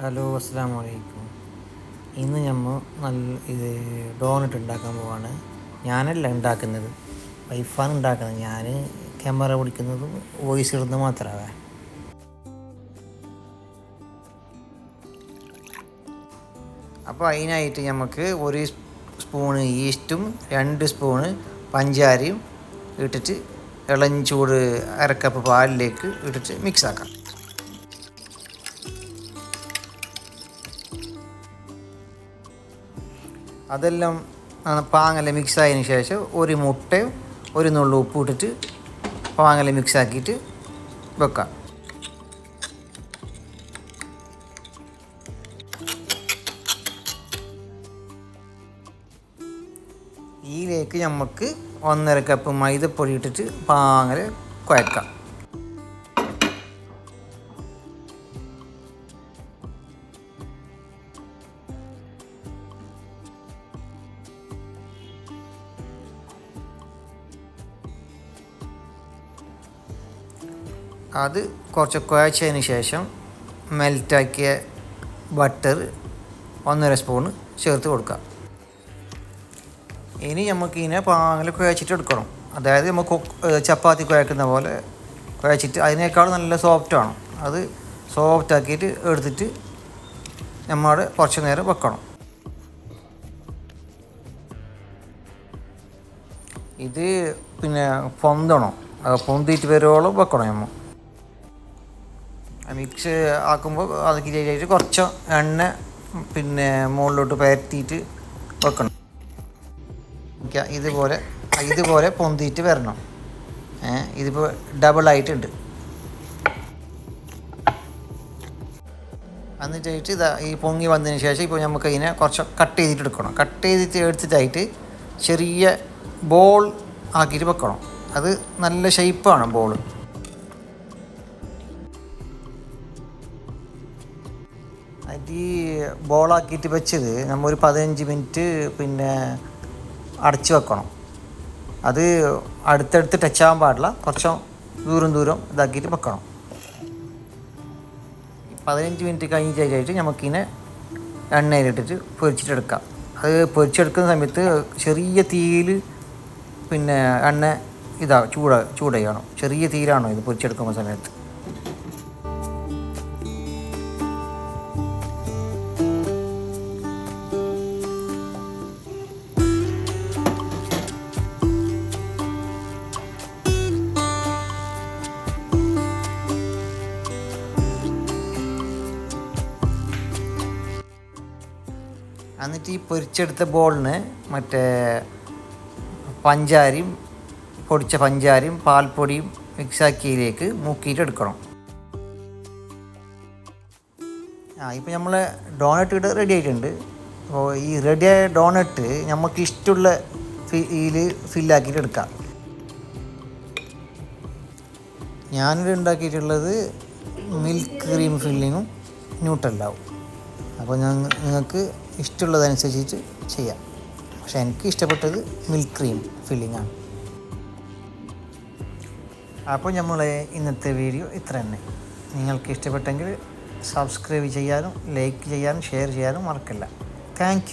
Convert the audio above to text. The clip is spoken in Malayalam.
ഹലോ അസ്സാം വലൈക്കും ഇന്ന് നമ്മൾ നല്ല ഇത് ഡോണറ്റ് ഉണ്ടാക്കാൻ പോവാണ്. ഞാനല്ല ഉണ്ടാക്കുന്നത്. വൈഫാണ് ഉണ്ടാക്കുന്നത്. ഞാൻ ക്യാമറ പിടിക്കുന്നതും വോയിസ് ഇടുന്നത് മാത്രമേ അപ്പോൾ അതിനായിട്ട് നമുക്ക് ഒരു സ്പൂണ് ഈസ്റ്റും രണ്ട് സ്പൂണ് പഞ്ചാരയും ഇട്ടിട്ട് ഇളഞ്ചൂട് ചൂട് അരക്കപ്പ് പാലിലേക്ക് ഇട്ടിട്ട് മിക്സ് അതെല്ലാം പാങ്ങല മിക്സ് ആയതിനു ശേഷം ഒരു മുട്ടയും ഒരു നുള്ളു ഉപ്പ് ഇട്ടിട്ട് പാങ്ങല മിക്സ് ആക്കിയിട്ട് വെക്കാം ഇതിലേക്ക് നമുക്ക് ഒന്നര കപ്പ് മൈദപ്പൊടി ഇട്ടിട്ട് പാങ്ങൽ കുഴക്കാം. അത് കുറച്ച് കുഴച്ചതിന് ശേഷം മെൽറ്റാക്കിയ ബട്ടർ ഒന്നര സ്പൂൺ ചേർത്ത് കൊടുക്കാം. ഇനി നമുക്ക് ഇതിനെ കുഴച്ചിട്ട് എടുക്കണം. അതായത് നമുക്ക് ചപ്പാത്തി കുഴക്കുന്ന പോലെ കുഴച്ചിട്ട് അതിനേക്കാൾ നല്ല സോഫ്റ്റാണ് അത് സോഫ്റ്റാക്കിയിട്ട് എടുത്തിട്ട് നമ്മൾ കുറച്ച് നേരം വെക്കണം. ഇത് പിന്നെ പൊന്തണം. പൊന്തിയിട്ട് വരുവോളം വെക്കണം നമ്മൾ. മിക്സ് ആക്കുമ്പോൾ അത് കിരിയായിട്ട് കുറച്ച് എണ്ണ പിന്നെ മുകളിലോട്ട് പരത്തിയിട്ട് വെക്കണം. ഇതുപോലെ ഇതുപോലെ പൊന്തിയിട്ട് വരണം. ഇതിപ്പോൾ ഡബിൾ ആയിട്ടുണ്ട്. എന്നിട്ടായിട്ട് ഇതാ ഈ പൊങ്ങി വന്നതിന് ശേഷം ഇപ്പോൾ നമുക്ക് ഇതിനെ കുറച്ച് കട്ട് ചെയ്തിട്ട് എടുക്കണം. കട്ട് ചെയ്തിട്ട് എടുത്തിട്ടായിട്ട് ചെറിയ ബോൾ ആക്കിയിട്ട് വെക്കണം. അത് നല്ല ഷേപ്പാണ് ബോൾ ഈ ബോളാക്കിയിട്ട് വെച്ചത് നമ്മൾ ഒരു പതിനഞ്ച് മിനിറ്റ് പിന്നെ അടച്ചു വെക്കണം. അത് അടുത്തടുത്ത് ടച്ച് ആവാൻ പാടില്ല. കുറച്ച് ദൂരം ദൂരം ഇതാക്കിയിട്ട് വെക്കണം. പതിനഞ്ച് മിനിറ്റ് കഴിഞ്ഞ് കഴിഞ്ഞിട്ട് നമുക്കിതിനെ എണ്ണയിലിട്ടിട്ട് പൊരിച്ചിട്ടെടുക്കാം. അത് പൊരിച്ചെടുക്കുന്ന സമയത്ത് ചെറിയ തീയിൽ പിന്നെ എണ്ണ ഇതാ ചൂട ചൂട് ചെയ്യണം ചെറിയ തീയിലാണോ ഇത് പൊരിച്ചെടുക്കുന്ന സമയത്ത്. എന്നിട്ട് ഈ പൊരിച്ചെടുത്ത ബോളിന് മറ്റേ പഞ്ചാരിയും പൊടിച്ച പഞ്ചാരിയും പാൽപ്പൊടിയും മിക്സാക്കിയിലേക്ക് മുക്കിയിട്ട് എടുക്കണം. ആ ഇപ്പം നമ്മൾ ഡോണറ്റ് ഇവിടെ റെഡി ആയിട്ടുണ്ട്. അപ്പോൾ ഈ റെഡിയായ ഡോണറ്റ് നമുക്ക് ഇഷ്ടമുള്ള ഇതിൽ ഫില്ലാക്കിയിട്ട് എടുക്കാം. ഞാനിവിടെ ഉണ്ടാക്കിയിട്ടുള്ളത് മിൽക്ക് ക്രീം ഫില്ലിങ്ങും ന്യൂട്രലാവും അപ്പോൾ ഞാൻ നിങ്ങൾക്ക് ഇഷ്ടമുള്ളതനുസരിച്ചിട്ട് ചെയ്യാം. പക്ഷേ എനിക്ക് ഇഷ്ടപ്പെട്ടത് മിൽക്ക് ക്രീം ഫില്ലിംഗ് ആണ്. അപ്പോൾ നമ്മൾ ഇന്നത്തെ വീഡിയോ ഇത്ര തന്നെ. നിങ്ങൾക്ക് ഇഷ്ടപ്പെട്ടെങ്കിൽ സബ്സ്ക്രൈബ് ചെയ്യാനും ലൈക്ക് ചെയ്യാനും ഷെയർ ചെയ്യാനും മറക്കില്ല. താങ്ക്